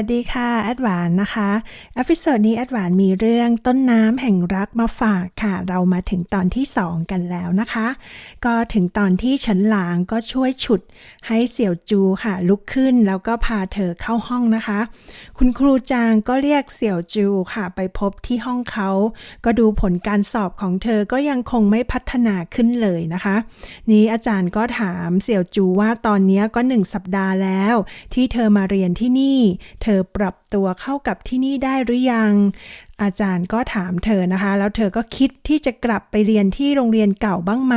วัสดีค่ะแอดหวานนะคะเอพิโซดนี้แอดหวานมีเรื่องต้นน้ำแห่งรักมาฝากค่ะ เรามาถึงตอนที่ 2 กันแล้วนะคะ ก็ถึงตอนที่ฉันหลางก็ช่วยฉุดให้เสี่ยวจูค่ะ ลุกขึ้นแล้วก็พาเธอเข้าห้องนะคะ คุณครูจางก็เรียกเสี่ยวจูค่ะ ไปพบที่ห้องเขา ก็ดูผลการสอบของเธอก็ยังคงไม่พัฒนาขึ้นเลยนะคะ นี้อาจารย์ก็ถามเสี่ยวจูว่าตอนนี้ก็หนึ่งสัปดาห์แล้ว ที่เธอมาเรียนที่นี่ เธอปรับตัวเข้ากับที่นี่ได้หรือยัง อาจารย์ก็ถามเธอนะคะ แล้วเธอก็คิดที่จะกลับไปเรียนที่โรงเรียนเก่าบ้างไหม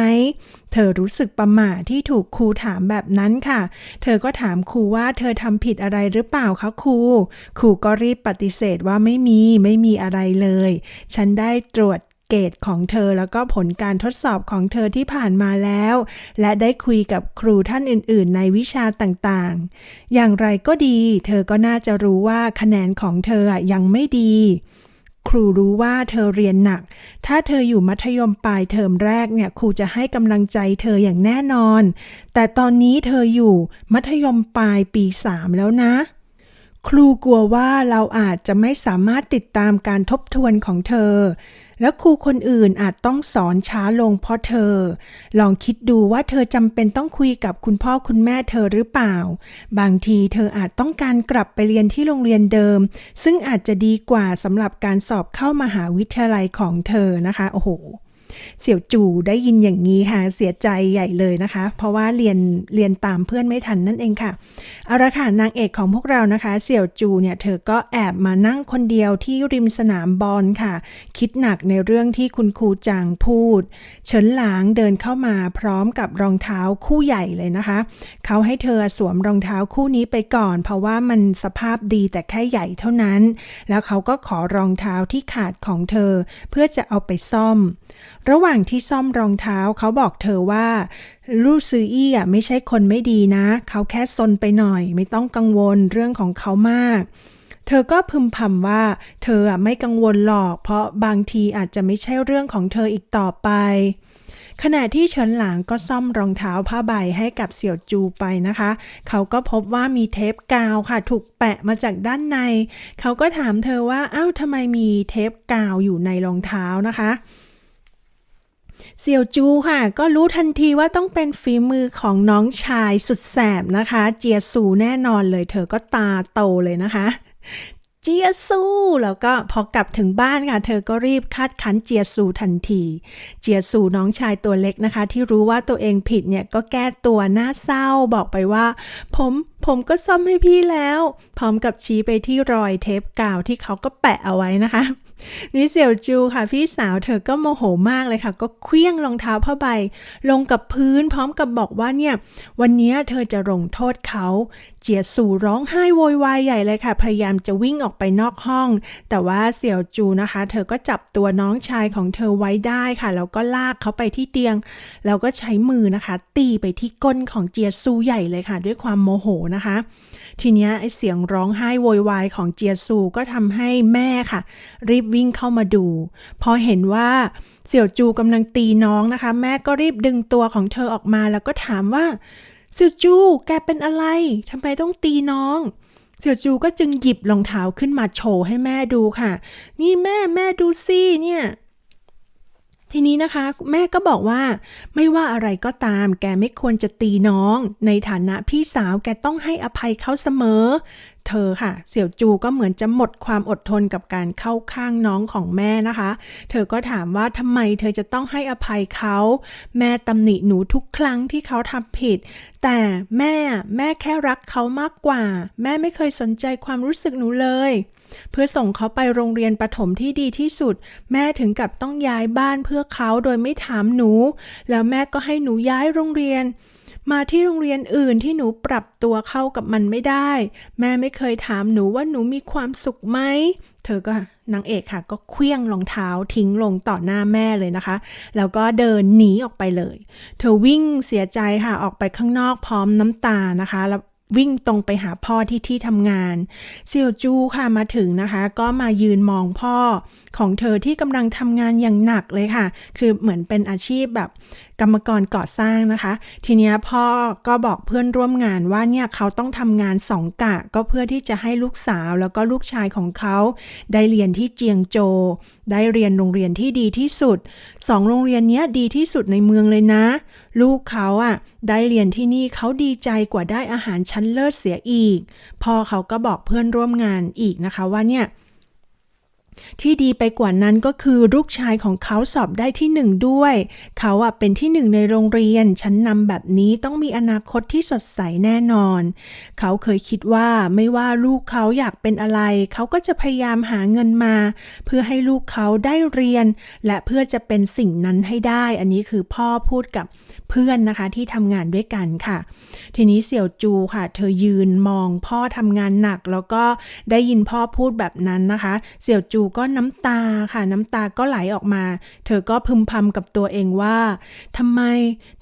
เธอรู้สึกประหม่าที่ถูกครูถามแบบนั้นค่ะ เธอก็ถามครูว่าเธอทำผิดอะไรหรือเปล่าคะครู ครูก็รีบปฏิเสธว่าไม่มีไม่มีอะไรเลย ฉันได้ตรวจ เกรดของเธอ แล้วก็ผลการทดสอบของเธอที่ผ่านมาแล้ว และได้คุยกับครูท่านอื่น ๆ ในวิชาต่างๆ อย่างไรก็ดี เธอก็น่าจะรู้ว่าคะแนนของเธอยังไม่ดี ครูรู้ว่าเธอเรียนหนัก ถ้าเธออยู่มัธยมปลายเทอมแรกเนี่ยครูจะให้กำลังใจเธออย่างแน่นอน แต่ตอนนี้เธออยู่มัธยมปลายปีสามแล้วนะครูกลัวว่าเราอาจจะไม่สามารถติดตามการทบทวนของเธอ และครูคนอื่นอาจต้องสอนช้าลงเพราะเธอ ลองคิดดูว่าเธอจำเป็นต้องคุยกับคุณพ่อคุณแม่เธอหรือเปล่า บางทีเธออาจต้องการกลับไปเรียนที่โรงเรียนเดิม ซึ่งอาจจะดีกว่าสำหรับการสอบเข้ามหาวิทยาลัยของเธอนะคะ โอ้โห เสี่ยวจู่ได้ยินอย่างนี้ค่ะเสียใจใหญ่เลยนะคะ เพราะว่าเรียนเรียนตามเพื่อนไม่ทันนั่นเองค่ะเอาละค่ะนางเอกของพวกเรานะคะ เสี่ยวจูเนี่ยเธอก็แอบมานั่งคนเดียวที่ริมสนามบอลค่ะ คิดหนักในเรื่องที่คุณครูจางพูด เฉินหลางเดินเข้ามาพร้อมกับรองเท้าคู่ใหญ่เลยนะคะ เขาให้เธอสวมรองเท้าคู่นี้ไปก่อน เพราะว่ามันสภาพดีแต่แค่ใหญ่เท่านั้น แล้วเขาก็ขอรองเท้าที่ขาดของเธอ เพื่อจะเอาไปซ่อม ระหว่างที่ซ่อมรองเท้าเขาบอกเธอว่าลู่ซืออี้อะไม่ใช่คนไม่ดีนะ เขาแค่ซนไปหน่อย ไม่ต้องกังวลเรื่องของเขามาก เธอก็พึมพำว่า เธออะไม่กังวลหรอก เพราะบางทีอาจจะไม่ใช่เรื่องของเธออีกต่อไป ขณะที่เฉินหลางก็ซ่อมรองเท้าผ้าใบให้กับเสี่ยวจูไปนะคะ เขาก็พบว่ามีเทปกาวค่ะ ถูกแปะมาจากด้านใน เขาก็ถามเธอว่าอ้าวทำไมมีเทปกาวอยู่ในรองเท้านะคะเเสี่ยวจูค่ะ ก็รู้ทันทีว่าต้องเป็นฝีมือของน้องชายสุดแสบนะคะ เจียซูแน่นอนเลย เธอก็ตาโตเลยนะคะเจียซูแล้วก็พอกลับถึงบ้านค่ะ เธอก็รีบคาดคั้นเจียซูทันที เจียซูน้องชายตัวเล็กนะคะ ที่รู้ว่าตัวเองผิดเนี่ยก็แก้ตัวหน้าเศร้าบอกไปว่า ผม ผมก็ซ่อมให้พี่แล้ว พร้อมกับชี้ไปที่รอยเทปกาวที่เขาก็แปะเอาไว้นะคะนี่เสี่ยวจูค่ะ พี่สาวเธอก็โมโหมากเลยค่ะ ก็เคลี้ยงรองเท้าผ้าใบ ลงกับพื้นพร้อมกับบอกว่าเนี่ย วันนี้เธอจะลงโทษเขา เจียสู่ร้องไห้โวยวายใหญ่เลยค่ะ พยายามจะวิ่งออกไปนอกห้อง แต่ว่าเสี่ยวจูนะคะ เธอก็จับตัวน้องชายของเธอไว้ได้ค่ะแล้วก็ลากเขาไปที่เตียง แล้วก็ใช้มือนะคะ ตีไปที่ก้นของเจียซูใหญ่เลยค่ะ ด้วยความโมโหนะคะ ทีนี้ไอเสียงร้องไห้โวยวายของเจียซูก็ทำให้แม่ค่ะ รีบวิ่งเข้ามาดู พอเห็นว่าเสี่ยวจูกำลังตีน้องนะคะ แม่ก็รีบดึงตัวของเธอออกมาแล้วก็ถามว่าเสี่ยวจูแกเป็นอะไรทำไมต้องตีน้องเสี่ยวจูก็จึงหยิบรองเท้าขึ้นมาโชว์ให้แม่ดูค่ะ นี่แม่แม่ดูสิเนี่ย ทีนี้นะคะแม่ก็บอกว่า ไม่ว่าอะไรก็ตาม แกไม่ควรจะตีน้อง ในฐานะพี่สาวแกต้องให้อภัยเขาเสมอ เธอค่ะ เสี่ยวจูก็เหมือนจะหมดความอดทนกับการเข้าข้างน้องของแม่นะคะ เธอก็ถามว่าทำไมเธอจะต้องให้อภัยเขา แม่ตำหนิหนูทุกครั้งที่เขาทำผิด แต่แม่แม่แค่รักเขามากกว่า แม่ไม่เคยสนใจความรู้สึกหนูเลย เพื่อส่งเขาไปโรงเรียนประถมที่ดีที่สุด แม่ถึงกับต้องย้ายบ้านเพื่อเขาโดยไม่ถามหนู แล้วแม่ก็ให้หนูย้ายโรงเรียน มาที่โรงเรียนอื่นที่หนูปรับตัวเข้ากับมันไม่ได้ แม่ไม่เคยถามหนูว่าหนูมีความสุขไหมเธอก็นางเอกค่ะ ก็เคลี้ยงรองเท้าทิ้งลงต่อหน้าแม่เลยนะคะ แล้วก็เดินหนีออกไปเลย เธอวิ่งเสียใจค่ะออกไปข้างนอกพร้อมน้ำตานะคะแล้ว วิ่งตรงไปหาพ่อที่ที่ทำงาน เสี่ยวจูค่ะมาถึงนะคะ ก็มายืนมองพ่อของเธอที่กำลังทำงานอย่างหนักเลยค่ะ คือเหมือนเป็นอาชีพแบบกรรมกรก่อสร้างนะคะ ทีนี้พ่อก็บอกเพื่อนร่วมงานว่าเนี่ยเขาต้องทำงานสองกะ ก็เพื่อที่จะให้ลูกสาวแล้วก็ลูกชายของเขา ได้เรียนที่เจียงโจ ได้เรียนโรงเรียนที่ดีที่สุดสองโรงเรียนเนี้ยดีที่สุดในเมืองเลยนะ ลูกเขาอะได้เรียนที่นี่เขาดีใจกว่าได้อาหารชั้นเลิศเสียอีก พ่อเขาก็บอกเพื่อนร่วมงานอีกนะคะว่าเนี่ย ที่ดีไปกว่านั้นก็คือลูกชายของเขาสอบได้ที่หนึ่งด้วย เขาอะเป็นที่หนึ่งในโรงเรียน ชั้นนำแบบนี้ต้องมีอนาคตที่สดใสแน่นอน เขาเคยคิดว่าไม่ว่าลูกเขาอยากเป็นอะไร เขาก็จะพยายามหาเงินมา เพื่อให้ลูกเขาได้เรียน และเพื่อจะเป็นสิ่งนั้นให้ได้ อันนี้คือพ่อพูดกับ เพื่อนนะคะที่ทำงานด้วยกันค่ะ ทีนี้เสี่ยวจูค่ะ เธอยืนมองพ่อทำงานหนัก แล้วก็ได้ยินพ่อพูดแบบนั้นนะคะ เสี่ยวจูก็น้ำตาค่ะน้ำตาก็ไหลออกมา เธอก็พึมพำกับตัวเองว่าทำไม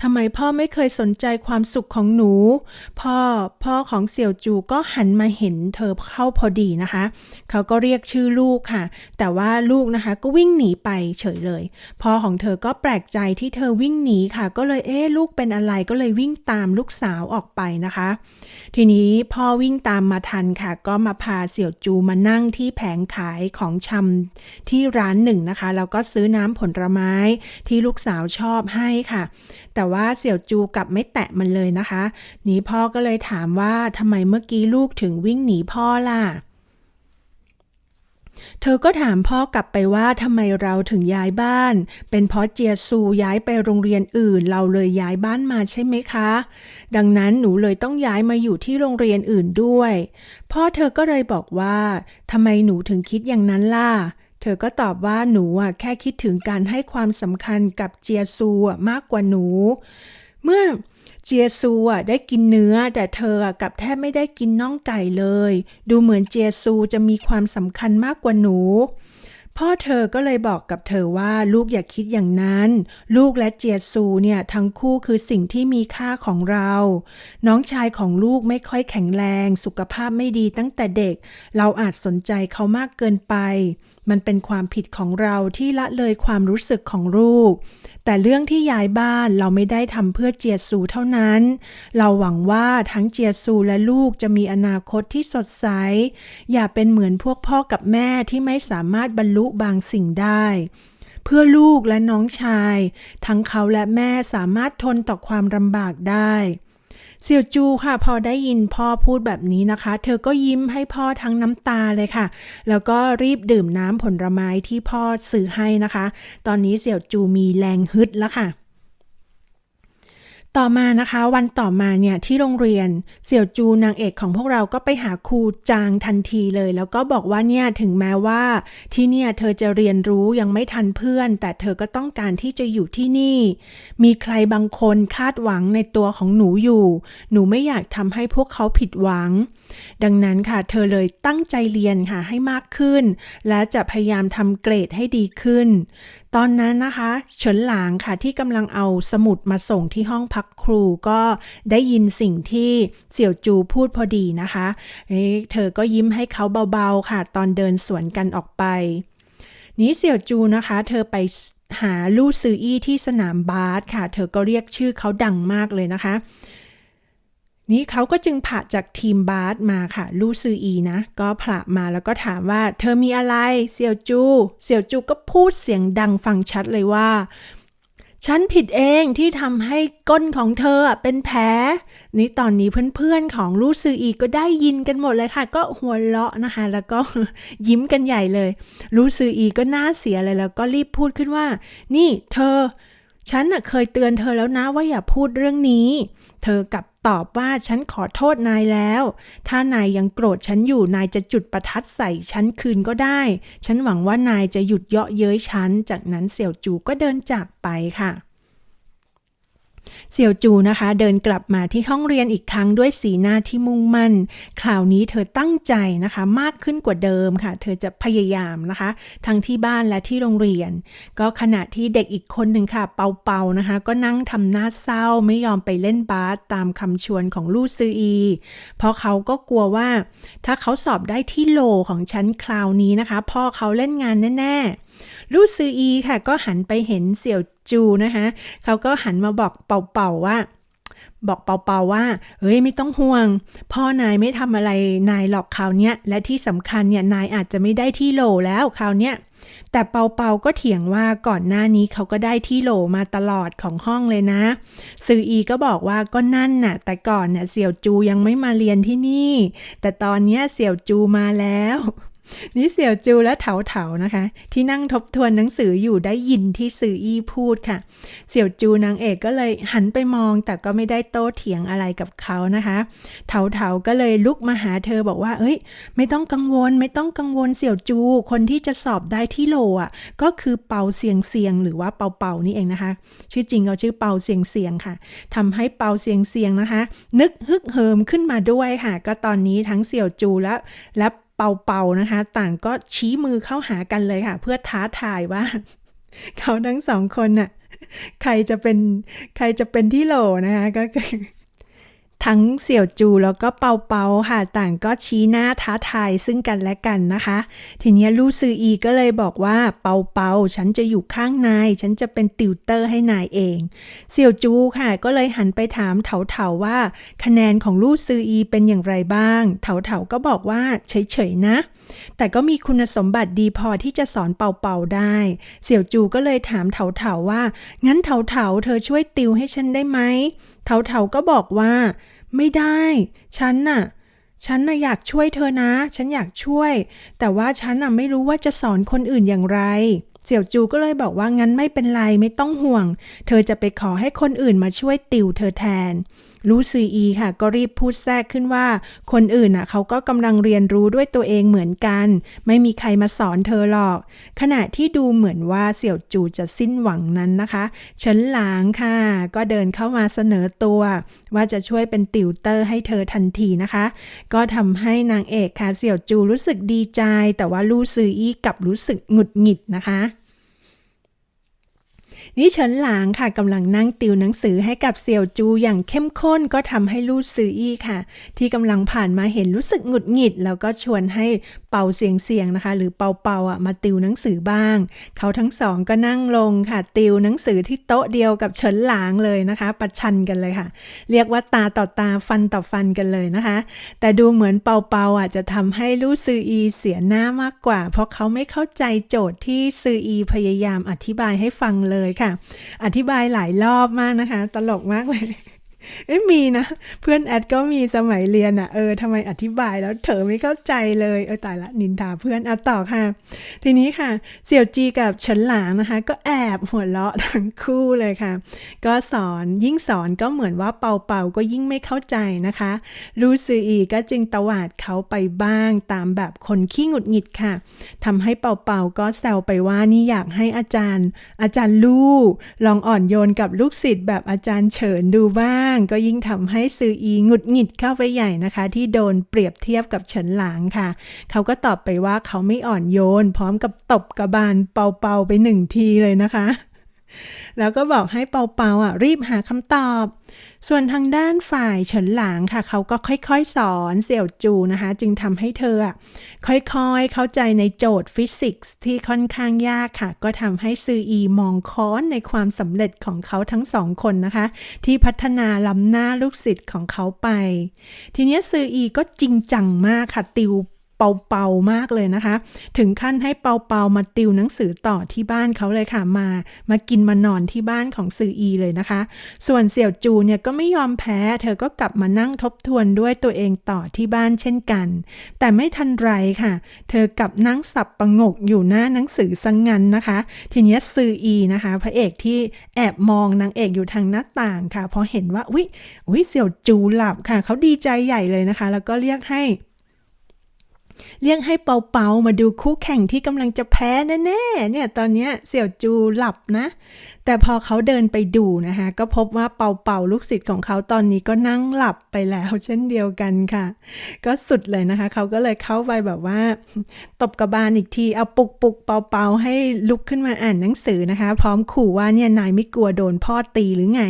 ทำไมพ่อไม่เคยสนใจความสุขของหนู พ่อพ่อของเสี่ยวจูก็หันมาเห็นเธอเข้าพอดีนะคะ เขาก็เรียกชื่อลูกค่ะ แต่ว่าลูกนะคะก็วิ่งหนีไปเฉยเลย พ่อของเธอก็แปลกใจที่เธอวิ่งหนีค่ะ ก็เลยเอ๊ะลูกเป็นอะไรก็เลยวิ่งตามลูกสาวออกไปนะคะ ทีนี้พ่อวิ่งตามมาทันค่ะ ก็มาพาเสี่ยวจูมานั่งที่แผงขายของชำที่ร้านหนึ่งนะคะ แล้วก็ซื้อน้ำผลไม้ที่ลูกสาวชอบให้ค่ะ แต่ว่าเสี่ยวจูกลับไม่แตะมันเลยนะคะ นี้พ่อก็เลยถามว่าทำไมเมื่อกี้ลูกถึงวิ่งหนีพ่อล่ะ เธอก็ถามพ่อกลับไปว่าทำไมเราถึงย้ายบ้าน เป็นเพราะเจียซูย้ายไปโรงเรียนอื่น เราเลยย้ายบ้านมาใช่ไหมคะ ดังนั้นหนูเลยต้องย้ายมาอยู่ที่โรงเรียนอื่นด้วย พ่อเธอก็เลยบอกว่าทำไมหนูถึงคิดอย่างนั้นล่ะ เธอก็ตอบว่าหนูอะแค่คิดถึงการให้ความสำคัญกับเจียซูมากกว่าหนู เมื่อ เจียซูอะได้กินเนื้อ แต่เธอกับแทบไม่ได้กินน่องไก่เลย ดูเหมือนเจียซูจะมีความสำคัญมากกว่าหนู พ่อเธอก็เลยบอกกับเธอว่าลูกอย่าคิดอย่างนั้น ลูกและเจียซูเนี่ยทั้งคู่คือสิ่งที่มีค่าของเรา น้องชายของลูกไม่ค่อยแข็งแรง สุขภาพไม่ดีตั้งแต่เด็ก เราอาจสนใจเขามากเกินไป มันเป็นความผิดของเราที่ละเลยความรู้สึกของลูก แต่เรื่องที่ย้ายบ้านเราไม่ได้ทำเพื่อเจียซูเท่านั้น เราหวังว่าทั้งเจียซูและลูกจะมีอนาคตที่สดใส อย่าเป็นเหมือนพวกพ่อกับแม่ที่ไม่สามารถบรรลุบางสิ่งได้ เพื่อลูกและน้องชาย ทั้งเขาและแม่สามารถทนต่อความลำบากได้ เสี่ยวจูค่ะ พอได้ยินพ่อพูดแบบนี้นะคะ เธอก็ยิ้มให้พ่อทั้งน้ำตาเลยค่ะ แล้วก็รีบดื่มน้ำผลไม้ที่พ่อซื้อให้นะคะ ตอนนี้เสี่ยวจูมีแรงฮึดแล้วค่ะ ต่อมานะคะวันต่อมาเนี่ยที่โรงเรียนเสี่ยวจูนางเอกของพวกเราก็ไปหาครูจางทันทีเลย แล้วก็บอกว่าเนี่ยถึงแม้ว่า ที่เนี่ยเธอจะเรียนรู้ยังไม่ทันเพื่อน แต่เธอก็ต้องการที่จะอยู่ที่นี่ มีใครบางคนคาดหวังในตัวของหนูอยู่ หนูไม่อยากทำให้พวกเขาผิดหวัง ดังนั้นค่ะเธอเลยตั้งใจเรียนค่ะให้มากขึ้น และจะพยายามทำเกรดให้ดีขึ้น ตอนนั้นนะคะเฉินหลางค่ะที่กำลังเอาสมุดมาส่งที่ห้องพักครูก็ได้ยินสิ่งที่เสี่ยวจูพูดพอดีนะคะเธอก็ยิ้มให้เขาเบาๆค่ะ ตอนเดินสวนกันออกไป นี้เสี่ยวจูนะคะ เธอไปหาลู่ซืออี้ที่สนามบาสค่ะ เธอก็เรียกชื่อเขาดังมากเลยนะคะ นี้เขาก็จึงผ่าจากทีมบาสมาค่ะ ลู่ซืออีนะ ก็ผ่ามาแล้วก็ถามว่า เธอมีอะไรเสี่ยวจู เสี่ยวจูก็พูดเสียงดังฟังชัดเลยว่า ฉันผิดเองที่ทำให้ก้นของเธอเป็นแผลนี่ตอนนี้เพื่อนๆของลู่ซืออีก็ได้ยินกันหมดเลยค่ะ ก็หัวเราะนะคะ แล้วก็ยิ้มกันใหญ่เลยลู่ซืออีก็น่าเสียเลยแล้วก็รีบพูดขึ้นว่า นี่เธอ ฉันเคยเตือนเธอแล้วนะว่าอย่าพูดเรื่องนี้ เธอกลับตอบว่าฉันขอโทษนายแล้ว ถ้านายยังโกรธฉันอยู่นายจะจุดประทัดใส่ฉันคืนก็ได้ ฉันหวังว่านายจะหยุดเยาะเย้ยฉัน จากนั้นเสี่ยวจูก็เดินจากไปค่ะ เสี่ยวจูนะคะ เดินกลับมาที่ห้องเรียนอีกครั้งด้วยสีหน้าที่มุ่งมั่น คราวนี้เธอตั้งใจนะคะ มากขึ้นกว่าเดิมค่ะ เธอจะพยายามนะคะ ทั้งที่บ้านและที่โรงเรียน ก็ขณะที่เด็กอีกคนหนึ่งค่ะ เปาเปานะคะ ก็นั่งทำหน้าเศร้าไม่ยอมไปเล่นบาสตามคำชวนของลู่ซืออี เพราะเขาก็กลัวว่า ถ้าเขาสอบได้ที่โลของชั้นคราวนี้นะคะ พ่อเขาเล่นงานแน่ๆลู่ซืออีค่ะ ก็หันไปเห็นเสี่ยว จูนะคะเขาก็หันมาบอกเป่าๆว่า บอกเป่าๆว่า เฮ้ยไม่ต้องห่วง พ่อนายไม่ทำอะไรนายหรอกคราวเนี้ยและที่สำคัญเนี่ยนายอาจจะไม่ได้ที่โหลแล้วคราวเนี้ยแต่เปาเปาก็เถียงว่าก่อนหน้านี้เขาก็ได้ที่โหลมาตลอดของห้องเลยนะ ซืออีก็บอกว่าก็นั่นน่ะ แต่ก่อนน่ะเสี่ยวจูยังไม่มาเรียนที่นี่ แต่ตอนเนี้ยเสี่ยวจูมาแล้ว นี่เสี่ยวจูและเถาเถานะคะ ที่นั่งทบทวนหนังสืออยู่ได้ยินที่สื่ออี้พูดค่ะ เสี่ยวจูนางเอกก็เลยหันไปมองแต่ก็ไม่ได้โต้เถียงอะไรกับเขานะคะ เถาเถาก็เลยลุกมาหาเธอบอกว่า เอ้ย ไม่ต้องกังวล ไม่ต้องกังวลเสี่ยวจู คนที่จะสอบได้ที่โหลอะก็คือเปาเสียงเสียงหรือว่าเปาเปานี่เองนะคะ ชื่อจริงเขาชื่อเปาเสียงเสียงค่ะทำให้เปาเสียงเสียงนะคะ นึกฮึกเหิมขึ้นมาด้วยค่ะ ก็ตอนนี้ทั้งเสี่ยวจูและและ เปาๆนะคะ ต่างก็ชี้มือเข้าหากันเลยค่ะ เพื่อท้าทายว่า เขาทั้งสองคนน่ะใครจะเป็นใครจะเป็นที่โหลนะคะก็คือ ทั้งเสี่ยวจูแล้วก็เปาเปาค่ะต่างก็ชี้หน้าท้าทายซึ่งกันและกันนะคะ ทีนี้ลู่ซืออีก็เลยบอกว่าเปาเปาฉันจะอยู่ข้างนาย ฉันจะเป็นติวเตอร์ให้นายเอง เสี่ยวจูค่ะก็เลยหันไปถามเถาเถาว่า คะแนนของลู่ซืออีเป็นอย่างไรบ้าง เถาเถาก็บอกว่าเฉยๆนะ แต่ก็มีคุณสมบัติดีพอที่จะสอนเป่าได้ เสี่ยวจูก็เลยถามเถาเถาว่า งั้นเถาเถาเธอช่วยติวให้ฉันได้ไหม เถาๆก็บอกว่า ไม่ได้ ฉันน่ะ ฉันน่ะอยากช่วยเธอนะ ฉันอยากช่วย แต่ว่าฉันน่ะไม่รู้ว่าจะสอนคนอื่นอย่างไรเสี่ยวจูก็เลยบอกว่างั้นไม่เป็นไรไม่ต้องห่วง เธอจะไปขอให้คนอื่นมาช่วยติวเธอแทน รู้ซืออีค่ะ ก็รีบพูดแทรกขึ้นว่า คนอื่นน่ะเขาก็กำลังเรียนรู้ด้วยตัวเองเหมือนกัน ไม่มีใครมาสอนเธอหรอก ขณะที่ดูเหมือนว่าเสี่ยวจูจะสิ้นหวังนั้นนะคะเฉินหลางค่ะ ก็เดินเข้ามาเสนอตัว ว่าจะช่วยเป็นติวเตอร์ให้เธอทันทีนะคะ ก็ทำให้นางเอกค่ะเสี่ยวจูรู้สึกดีใจ แต่ว่าลู่ซืออีกับรู้สึกหงุดหงิดนะคะ นี่เฉินหลางค่ะกำลังนั่งติวหนังสือให้กับเสี่ยวจูอย่างเข้มข้นก็ทำให้ลู่ซืออี้ค่ะ ที่กำลังผ่านมาเห็นรู้สึกหงุดหงิด แล้วก็ชวนให้เป่าเสียงเสียงนะคะ หรือเป่าเป่าอะมาติวหนังสือบ้าง เขาทั้งสองก็นั่งลงค่ะ ติวหนังสือที่โต๊ะเดียวกับเฉินหลางเลยนะคะ ประชันกันเลยค่ะ เรียกว่าตาต่อตาฟันต่อฟันกันเลยนะคะ แต่ดูเหมือนเป่าเปาอะจะทำให้ลู่ซืออีเสียหน้ามากกว่า เพราะเขาไม่เข้าใจโจทย์ที่ซืออีพยายามอธิบายให้ฟังเลยค่ะอธิบายหลายรอบมากนะคะ ตลกมากเลย เอ้มีนะ เพื่อนแอดก็มีสมัยเรียนอะ่ะเออทำไมอธิบายแล้วเธอไม่เข้าใจเลยเออตายละนินทาเพื่อนอะต่อค่ะ ทีนี้ค่ะ เสี่ยวจีกับเฉินหลางนะคะ ก็แอบหัวเราะทั้งคู่เลยค่ะ ก็สอนยิ่งสอนก็เหมือนว่าเป่าเป่าๆก็ยิ่งไม่เข้าใจนะคะรูซืออีก็จึงตวาดเขาไปบ้างตามแบบคนขี้หงุดหงิดค่ะทำให้เป่าเป่าๆก็แซวไปว่านี่อยากให้อาจารย์ อาจารย์ลู่ลองอ่อนโยนกับลูกศิษย์แบบอาจารย์เฉินดูบ้างก็ยิ่งทำให้ซืออีหงุดหงิดเข้าไปใหญ่นะคะ ที่โดนเปรียบเทียบกับเฉินหลางค่ะ เขาก็ตอบไปว่าเขาไม่อ่อนโยน พร้อมกับตบกระบาลเป่าๆไปหนึ่งทีเลยนะคะ แล้วก็บอกให้เปาๆอะรีบหาคำตอบ ส่วนทางด้านฝ่ายเฉินหลางค่ะ เขาก็ค่อยๆ สอนเสี่ยวจูนะคะ จึงทำให้เธออะค่อยๆ เข้าใจในโจทย์ฟิสิกส์ที่ค่อนข้างยากค่ะ ก็ทำให้ซืออีมองค้อนในความสำเร็จของเขาทั้งสองคนนะคะ ที่พัฒนาล้ำหน้าลูกศิษย์ของเขาไป ทีนี้ซืออีก็จริงจังมากค่ะติว เปาๆมากเลยนะคะ ถึงขั้นให้เปาๆมาติวหนังสือต่อที่บ้านเขาเลยค่ะมา มากินมานอนที่บ้านของซืออีเลยนะคะ ส่วนเสี่ยวจูเนี่ยก็ไม่ยอมแพ้ เธอก็กลับมานั่งทบทวนด้วยตัวเองต่อที่บ้านเช่นกัน แต่ไม่ทันไรค่ะ เธอกลับนั่งสับประงกอยู่หน้าหนังสือสังงันนะคะ ทีนี้ซืออีนะคะ พระเอกที่แอบมองนางเอกอยู่ทางหน้าต่างค่ะพอเห็นว่าอุ๊ยอุ๊ยเสี่ยวจูหลับค่ะ เขาดีใจใหญ่เลยนะคะ แล้วก็เรียกให้ เรียกให้เปาๆมาดูคู่แข่งที่กำลังจะแพ้แน่ๆเนี่ยตอนนี้เสี่ยวจูหลับนะ แต่พอเขาเดินไปดูนะคะก็พบว่าเป่าเป่าลูกศิษย์ของเขาตอนนี้ก็นั่งหลับไปแล้วเช่นเดียวกันค่ะ ก็สุดเลยนะคะ เขาก็เลยเข้าไปแบบว่า ตบกระบาลอีกทีเอาปุกปุกเป่าเป่าให้ลุกขึ้นมาอ่านหนังสือนะคะ พร้อมขู่ว่าเนี่ยนายไม่กลัวโดนพ่อตีหรือไง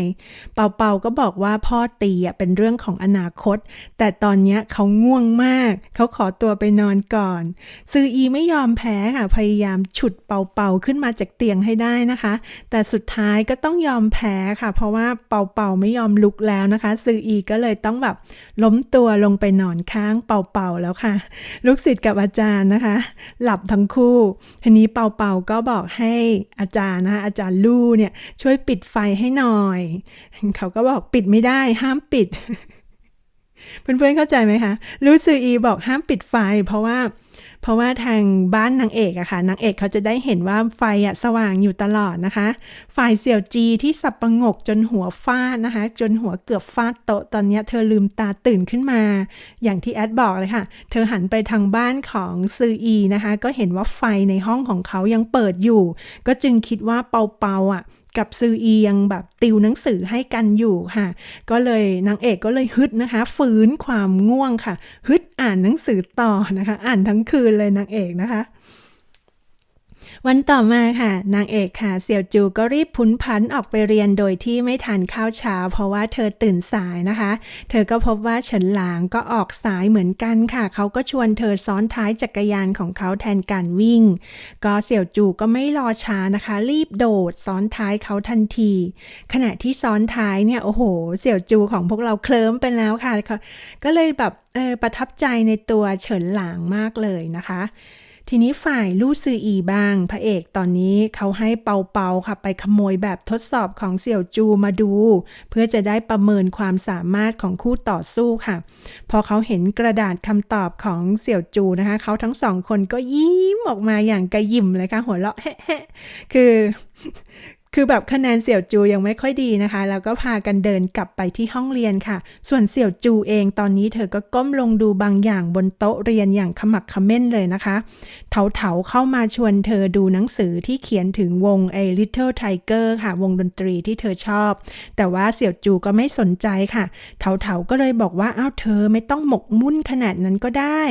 เป่าเป่าก็บอกว่าพ่อตีอะเป็นเรื่องของอนาคต แต่ตอนเนี้ยเขาง่วงมาก เขาขอตัวไปนอนก่อนซืออีไม่ยอมแพ้ค่ะพยายามฉุดเป่าเป่าขึ้นมาจากเตียงให้ได้นะคะ แต่สุดท้ายก็ต้องยอมแพ้ค่ะ เพราะว่าเป่าเป่าไม่ยอมลุกแล้วนะคะซืออีก็เลยต้องแบบล้มตัวลงไปนอนข้างเป่าเป่าแล้วค่ะ ลูกศิษย์กับอาจารย์นะคะ หลับทั้งคู่ ทีนี้เป่าเป่าก็บอกให้อาจารย์นะคะอาจารย์ลู่เนี่ยช่วยปิดไฟให้หน่อย เขาก็บอกปิดไม่ได้ห้ามปิดเพื่อนๆเข้าใจไหมคะลูซืออีบอกห้ามปิดไฟ เพราะว่า เพราะว่าทางบ้านนางเอกอะค่ะนางเอกเขาจะได้เห็นว่าไฟอะสว่างอยู่ตลอดนะคะ ฝ่ายเสี่ยวจีที่สับประงกจนหัวฟาดนะคะ จนหัวเกือบฟาดโต๊ะตอนนี้เธอลืมตาตื่นขึ้นมา อย่างที่แอดบอกเลยค่ะ เธอหันไปทางบ้านของซืออีนะคะ ก็เห็นว่าไฟในห้องของเขายังเปิดอยู่ ก็จึงคิดว่าเปาเปาๆอะ กับซืออียังแบบติวหนังสือให้กันอยู่ค่ะ ก็เลยนางเอกก็เลยฮึดนะคะ ฝืนความง่วงค่ะ ฮึดอ่านหนังสือต่อนะคะ อ่านทั้งคืนเลยนางเอกนะคะ วันต่อมาค่ะ นางเอกค่ะ เสี่ยวจูก็รีบพุนพันออกไปเรียนโดยที่ไม่ทานข้าวเช้า เพราะว่าเธอตื่นสายนะคะ เธอก็พบว่าเฉินหลางก็ออกสายเหมือนกันค่ะ เขาก็ชวนเธอซ้อนท้ายจักรยานของเขาแทนการวิ่ง ก็เสี่ยวจูก็ไม่รอช้านะคะ รีบโดดซ้อนท้ายเขาทันที ขณะที่ซ้อนท้ายเนี่ยโอ้โห เสี่ยวจูของพวกเราเคลิ้มไปแล้วค่ะ ก็ก็เลยแบบเออประทับใจในตัวเฉินหลางมากเลยนะคะ ทีนี้ฝ่ายลู่ซืออีบ้าง พระเอกตอนนี้เขาให้เปาเปาค่ะไปขโมยแบบทดสอบของเสี่ยวจูมาดู เพื่อจะได้ประเมินความสามารถของคู่ต่อสู้ค่ะ พอเขาเห็นกระดาษคำตอบของเสี่ยวจูนะคะ เขาทั้งสองคนก็ยิ้มออกมาอย่างกระยิมเลยค่ะ หัวเราะแฮะคือ คือแบบคะแนนเสี่ยวจูยังไม่ค่อยดีนะคะ แล้วก็พากันเดินกลับไปที่ห้องเรียนค่ะ ส่วนเสี่ยวจูเองตอนนี้เธอก็ก้มลงดูบางอย่างบนโต๊ะเรียนอย่างขมักขม้นเลยนะคะ เถาเถาเข้ามาชวนเธอดูหนังสือที่เขียนถึงวงไอ้ Little Tiger ค่ะ วงดนตรีที่เธอชอบ แต่ว่าเสี่ยวจูก็ไม่สนใจค่ะ เถาเถาก็เลยบอกว่าอ้าวเธอไม่ต้องหมกมุ่นขนาดนั้นก็ได้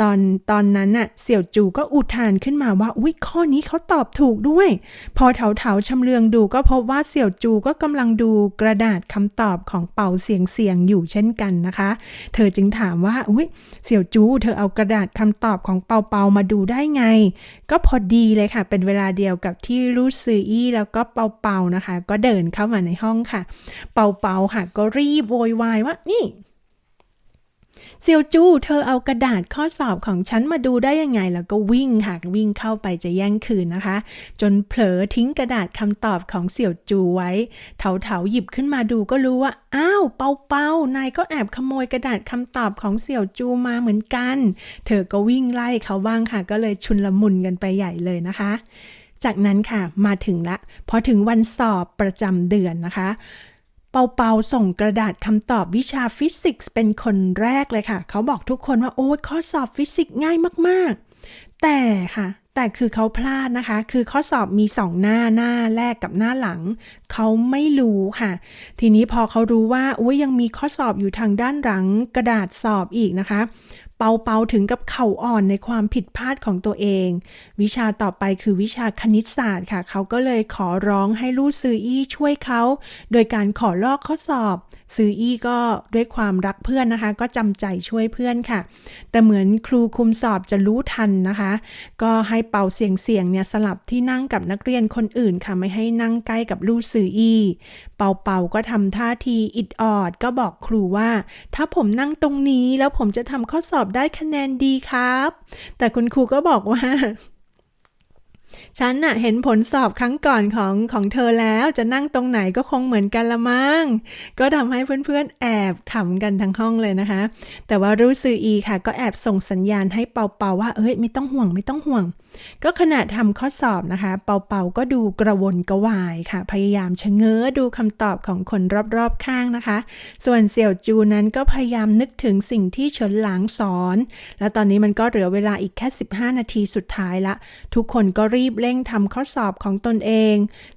ตอนตอนนั้นน่ะเสี่ยวจูก็อุทานขึ้นมาว่าอุ้ยข้อนี้เขาตอบถูกด้วย พอเถาเถาชำเลืองดูก็พบว่าเสี่ยวจูก็กำลังดูกระดาษคำตอบของเป่าเสียงเสียงอยู่เช่นกันนะคะ เธอจึงถามว่าอุ้ยเสี่ยวจู เธอเอากระดาษคำตอบของเปาเปามาดูได้ไง ก็พอดีเลยค่ะ เป็นเวลาเดียวกับที่รูซืออี้แล้วก็เปาเปานะคะ ก็เดินเข้ามาในห้องค่ะ เปาเปาค่ะ ก็รีบโวยวายว่านี่ เซียวจู เธอเอากระดาษข้อสอบของฉันมาดูได้ยังไง แล้วก็วิ่งค่ะวิ่งเข้าไปจะแย่งคืนนะคะ จนเผลอทิ้งกระดาษคำตอบของเสี่ยวจูไว้ เถาเถาหยิบขึ้นมาดูก็รู้ว่า อ้าว เปาเปานายก็แอบขโมยกระดาษคำตอบของเสี่ยวจูมาเหมือนกัน เธอก็วิ่งไล่เขาบ้างค่ะ ก็เลยชุนละมุนกันไปใหญ่เลยนะคะจากนั้นค่ะมาถึงละพอถึงวันสอบประจำเดือนนะคะ เปาเปาส่งกระดาษคำตอบวิชาฟิสิกส์เป็นคนแรกเลยค่ะ เขาบอกทุกคนว่าโอ้ยข้อสอบฟิสิกส์ง่ายมากๆ แต่ค่ะ แต่คือเขาพลาดนะคะ คือข้อสอบมีสองหน้าหน้าแรกกับหน้าหลัง เขาไม่รู้ค่ะ ทีนี้พอเขารู้ว่าอุ้ยยังมีข้อสอบอยู่ทางด้านหลังกระดาษสอบอีกนะคะ เปาเปาถึงกับเข่าอ่อนในความผิดพลาดของตัวเอง วิชาต่อไปคือวิชาคณิตศาสตร์ค่ะ เขาก็เลยขอร้องให้ลู่ซืออี้ช่วยเขา โดยการขอลอกข้อสอบ ซืออี้ก็ด้วยความรักเพื่อนนะคะ ก็จำใจช่วยเพื่อนค่ะ แต่เหมือนครูคุมสอบจะรู้ทันนะคะ ก็ให้เป่าเสียงเสียงเนี่ยสลับที่นั่งกับนักเรียนคนอื่นค่ะไม่ให้นั่งใกล้กับลู่ซืออี้เป่าเป่าก็ทำท่าทีอิดออด ก็บอกครูว่า ถ้าผมนั่งตรงนี้แล้วผมจะทำข้อสอบได้คะแนนดีครับ แต่คุณครูก็บอกว่า ฉันน่ะเห็นผลสอบครั้งก่อนของของเธอแล้วจะนั่งตรงไหนก็คงเหมือนกันละมั้งก็ทำให้เพื่อนๆแอบขำกันทั้งห้องเลยนะคะ แต่ว่ารู้ซืออีค่ะ ก็แอบส่งสัญญาณให้เปาๆว่าเอ้ยไม่ต้องห่วงไม่ต้องห่วง ก็ขณะทำข้อสอบนะคะ เปาเปาก็ดูกระวนกระวายค่ะ พยายามชะเง้อดูคำตอบของคนรอบๆข้างนะคะ ส่วนเสี่ยวจูนั้นก็พยายามนึกถึงสิ่งที่เฉินหลางสอน แล้วตอนนี้มันก็เหลือเวลาอีกแค่ 15 นาทีสุดท้ายละ ทุกคนก็รีบเร่งทำข้อสอบของตนเอง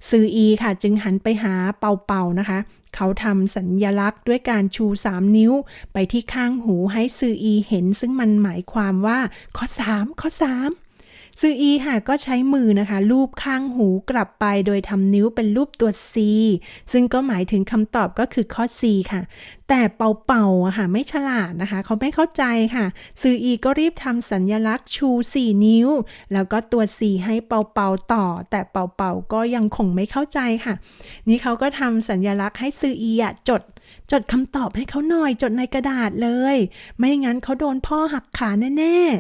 ซืออีค่ะจึงหันไปหาเปาเปานะคะเขาทำสัญญลักษณ์ด้วยการชู3นิ้ว ไปที่ข้างหูให้ซืออีเห็น ซึ่งมันหมายความว่า ข้อ 3 ข้อ 3 ซืออีค่ะก็ใช้มือนะคะลูบข้างหูกลับไปโดยทำนิ้วเป็นรูปตัว C ซึ่งก็หมายถึงคำตอบก็คือข้อ C ค่ะ แต่เป่าเป่าอะค่ะไม่ฉลาดนะคะ เขาไม่เข้าใจค่ะ ซืออีก็รีบทำสัญญลักษณ์ชู 4 นิ้ว แล้วก็ตัว C ให้เป่าเป่าต่อ แต่เป่าเป่าก็ยังคงไม่เข้าใจค่ะ นี่เขาก็ทำสัญญลักษณ์ให้ซืออีอะจดจดคำตอบให้เขาหน่อยจดในกระดาษเลย ไม่งั้นเขาโดนพ่อหักขาแน่ ๆ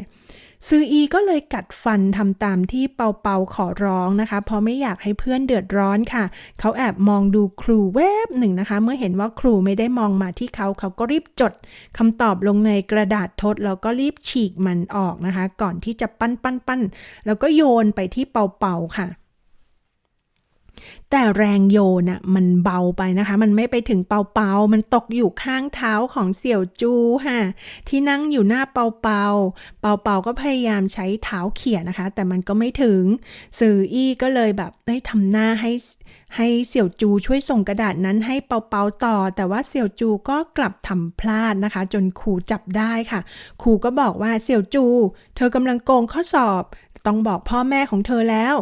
ซืออีก็เลยกัดฟันทำตามที่เปาเปาขอร้องนะคะ เพราะไม่อยากให้เพื่อนเดือดร้อนค่ะ เขาแอบมองดูครูแวบหนึ่งนะคะ เมื่อเห็นว่าครูไม่ได้มองมาที่เขา เขาก็รีบจดคำตอบลงในกระดาษทด แล้วก็รีบฉีกมันออกนะคะ ก่อนที่จะปั้นปั้นปั้นแล้วก็โยนไปที่เปาเปาค่ะ แต่แรงโยนอะมันเบาไปนะคะ มันไม่ไปถึงเปาเปา มันตกอยู่ข้างเท้าของเสี่ยวจูค่ะ ที่นั่งอยู่หน้าเปาเปา เปาเปาก็พยายามใช้เท้าเขี่ยนะคะ แต่มันก็ไม่ถึง สื่ออี้ก็เลยแบบได้ทำหน้าให้ให้เสี่ยวจูช่วยส่งกระดาษนั้นให้เปาเปาต่อ แต่ว่าเสี่ยวจูก็กลับทำพลาดนะคะ จนครูจับได้ค่ะ ครูก็บอกว่าเสี่ยวจู เธอกำลังโกงข้อสอบ ต้องบอกพ่อแม่ของเธอแล้ว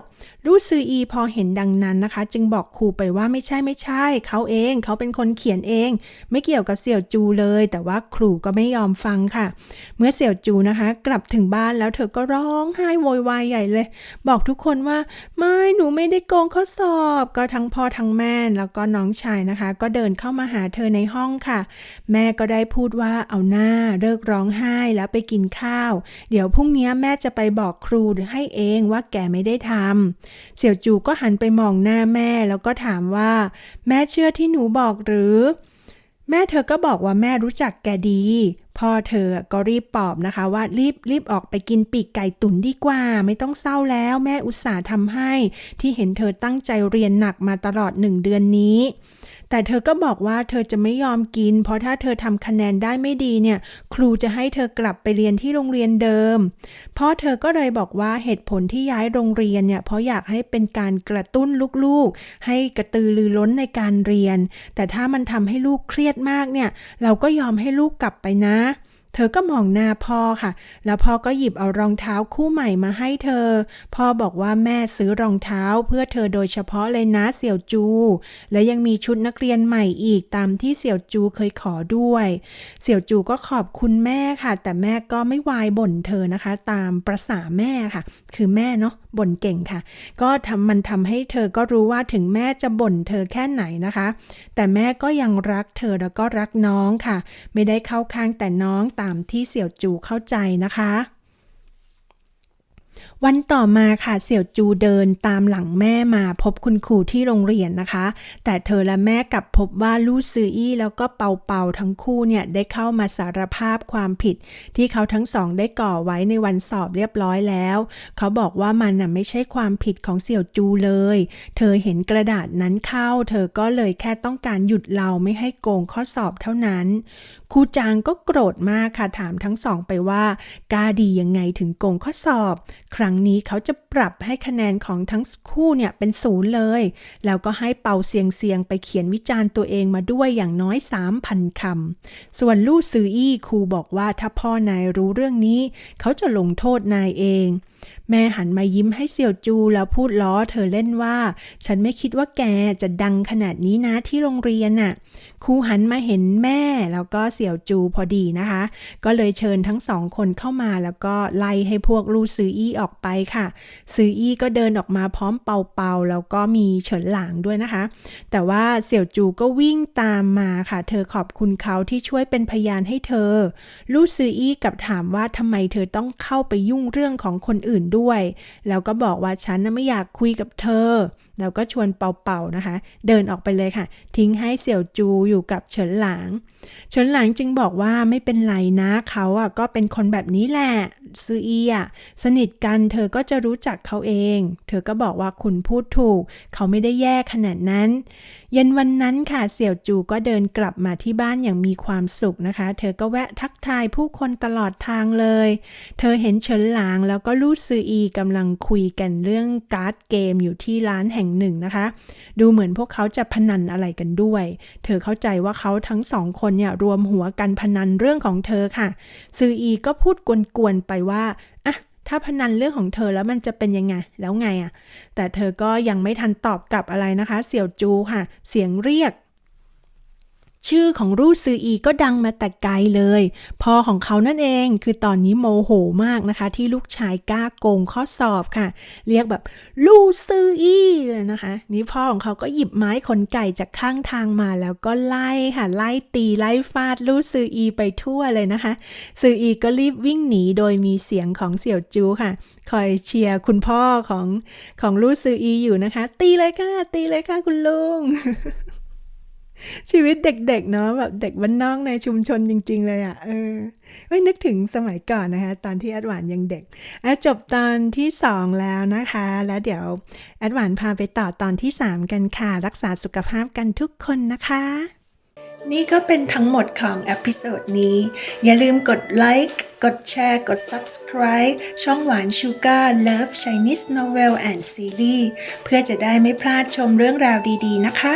รู้ซืออีพอเห็นดังนั้นนะคะ จึงบอกครูไปว่าไม่ใช่ไม่ใช่ เขาเองเขาเป็นคนเขียนเอง ไม่เกี่ยวกับเสี่ยวจูเลย แต่ว่าครูก็ไม่ยอมฟังค่ะ เมื่อเสี่ยวจูนะคะ กลับถึงบ้านแล้วเธอก็ร้องไห้โวยวายใหญ่เลย บอกทุกคนว่า ไม่หนูไม่ได้โกงข้อสอบ ก็ทั้งพ่อทั้งแม่แล้วก็น้องชายนะคะ ก็เดินเข้ามาหาเธอในห้องค่ะ แม่ก็ได้พูดว่าเอาหน้าเลิกร้องไห้แล้วไปกินข้าว เดี๋ยวพรุ่งนี้แม่จะไปบอกครูหรือให้เองว่าแกไม่ได้ทำเสี่ยวจูก็หันไปมองหน้าแม่แล้วก็ถามว่า แม่เชื่อที่หนูบอกหรือ แม่เธอก็บอกว่าแม่รู้จักแกดี พ่อเธอก็รีบปอบนะคะว่ารีบรีบออกไปกินปีกไก่ตุ๋นดีกว่า ไม่ต้องเศร้าแล้วแม่อุตส่าห์ทำให้ ที่เห็นเธอตั้งใจเรียนหนักมาตลอดหนึ่งเดือนนี้ แต่เธอก็บอกว่าเธอจะไม่ยอมกิน เพราะถ้าเธอทำคะแนนได้ไม่ดีเนี่ย ครูจะให้เธอกลับไปเรียนที่โรงเรียนเดิมพ่อเธอก็เลยบอกว่าเหตุผลที่ย้ายโรงเรียนเนี่ยเพราะอยากให้เป็นการกระตุ้นลูกๆ ให้กระตือรือร้นในการเรียน แต่ถ้ามันทำให้ลูกเครียดมากเนี่ยเราก็ยอมให้ลูกกลับไปนะ เธอก็มองหน้าพ่อค่ะ แล้วพ่อก็หยิบเอารองเท้าคู่ใหม่มาให้เธอ พ่อบอกว่าแม่ซื้อรองเท้าเพื่อเธอโดยเฉพาะเลยนะเสี่ยวจู และยังมีชุดนักเรียนใหม่อีกตามที่เสี่ยวจูเคยขอด้วย เสี่ยวจูก็ขอบคุณแม่ค่ะ แต่แม่ก็ไม่วายบ่นเธอนะคะ ตามประษาแม่ค่ะ คือแม่เนาะบ่นเก่งค่ะ ก็ทำมันทำให้เธอก็รู้ว่าถึงแม่จะบ่นเธอแค่ไหนนะคะ แต่แม่ก็ยังรักเธอแล้วก็รักน้องค่ะ ไม่ได้เข้าข้างแต่น้องตามที่เสี่ยวจูเข้าใจนะคะ วันต่อมาค่ะเสี่ยวจูเดินตามหลังแม่มาพบคุณครูที่โรงเรียนนะคะ แต่เธอและแม่กลับพบว่าลู่ซืออี้แล้วก็เปาเปาทั้งคู่เนี่ยได้เข้ามาสารภาพความผิด ที่เขาทั้งสองได้ก่อไว้ในวันสอบเรียบร้อยแล้ว เขาบอกว่ามันน่ะไม่ใช่ความผิดของเสี่ยวจูเลย เธอเห็นกระดาษนั้นเข้า เธอก็เลยแค่ต้องการหยุดเราไม่ให้โกงข้อสอบเท่านั้นครูจางก็โกรธมากค่ะถามทั้งสองไปว่ากาดียังไงถึงโกงข้อสอบครั้งนี้เขาจะปรับให้คะแนนของทั้งคู่เนี่ยเป็นศูนย์เลย แล้วก็ให้เป่าเสียงเสียงไปเขียนวิจารณ์ตัวเองมาด้วยอย่างน้อย 3,000คำ ส่วนลู่ซืออี้ครูบอกว่าถ้าพ่อนายรู้เรื่องนี้ เขาจะลงโทษนายเองแม่หันมายิ้มให้เสี่ยวจูแล้วพูดล้อเธอเล่นว่า ฉันไม่คิดว่าแกจะดังขนาดนี้นะที่โรงเรียนน่ะ ครูหันมาเห็นแม่แล้วก็เสี่ยวจูพอดีนะคะ ก็เลยเชิญทั้งสองคนเข้ามาแล้วก็ไล่ให้พวกลูซืออี้ออกไปค่ะ ซืออี้ก็เดินออกมาพร้อมเปาเปาแล้วก็มีเฉินหลางด้วยนะคะ แต่ว่าเสี่ยวจูก็วิ่งตามมาค่ะ เธอขอบคุณเขาที่ช่วยเป็นพยานให้เธอ ลูซืออี้กับถามว่าทำไมเธอต้องเข้าไปยุ่งเรื่องของคนอื่นด้วยแล้วก็บอกว่าฉันไม่อยากคุยกับเธอแล้วก็ชวนเป่าๆนะคะ เดินออกไปเลยค่ะ ทิ้งให้เสี่ยวจูอยู่กับเฉินหลาง เฉินหลางจึงบอกว่าไม่เป็นไรนะเขาอะก็เป็นคนแบบนี้แหละซืออีอะสนิทกันเธอก็จะรู้จักเขาเอง เธอก็บอกว่าคุณพูดถูก เขาไม่ได้แย่ขนาดนั้น เย็นวันนั้นค่ะเสี่ยวจูก็เดินกลับมาที่บ้านอย่างมีความสุขนะคะ เธอก็แวะทักทายผู้คนตลอดทางเลย เธอเห็นเฉินหลางแล้วก็ลู่ซืออีกำลังคุยกันเรื่องการ์ดเกมอยู่ที่ร้านแห่งหนึ่งนะคะ ดูเหมือนพวกเขาจะพนันอะไรกันด้วย เธอเข้าใจว่าเขาทั้งสองคนเนี่ยรวมหัวกันพนันเรื่องของเธอค่ะ ซืออีก็พูดกวนๆไปว่าอะถ้าพนันเรื่องของเธอแล้วมันจะเป็นยังไง แล้วไงอะ่ะ แต่เธอก็ยังไม่ทันตอบกลับอะไรนะคะ เสี่ยวจูค่ะ เสียงเรียก ชื่อของรูซืออีก็ดังมาแต่ไกลเลย พ่อของเขานั่นเองคือตอนนี้โมโหมากนะคะ ที่ลูกชายกล้าโกงข้อสอบค่ะ เรียกแบบลูซืออีเลยนะคะ นี่พ่อของเขาก็หยิบไม้ขนไก่จากข้างทางมาแล้วก็ไล่ค่ะ ไล่ตีไล่ฟาดลูซืออีไปทั่วเลยนะคะ ซืออีก็รีบวิ่งหนีโดยมีเสียงของเสี่ยวจูค่ะ คอยเชียร์คุณพ่อของของลูซืออีอยู่นะคะ ตีเลยค่ะตีเลยค่ะคุณลุง ชีวิตเด็กๆเนาะแบบเด็กบ้านนอกในชุมชนจริง ๆ เลยอะ่ะเออเอ้ยนึกถึงสมัยก่อนนะคะ ตอนที่แอดวานยังเด็กอะจบตอนที่ 2 แล้วนะคะ แล้วเดี๋ยวแอดวานพาไปต่อตอนที่ 3 กันค่ะ รักษาสุขภาพกันทุกคนนะคะนี่ก็เป็นทั้งหมดของอพิโซดนี้ อย่าลืมกดไลค์ กดแชร์ กด Subscribe ช่องหวานชูการ์ Love Chinese Novel and Series เพื่อจะได้ไม่พลาดชมเรื่องราวดีๆนะคะ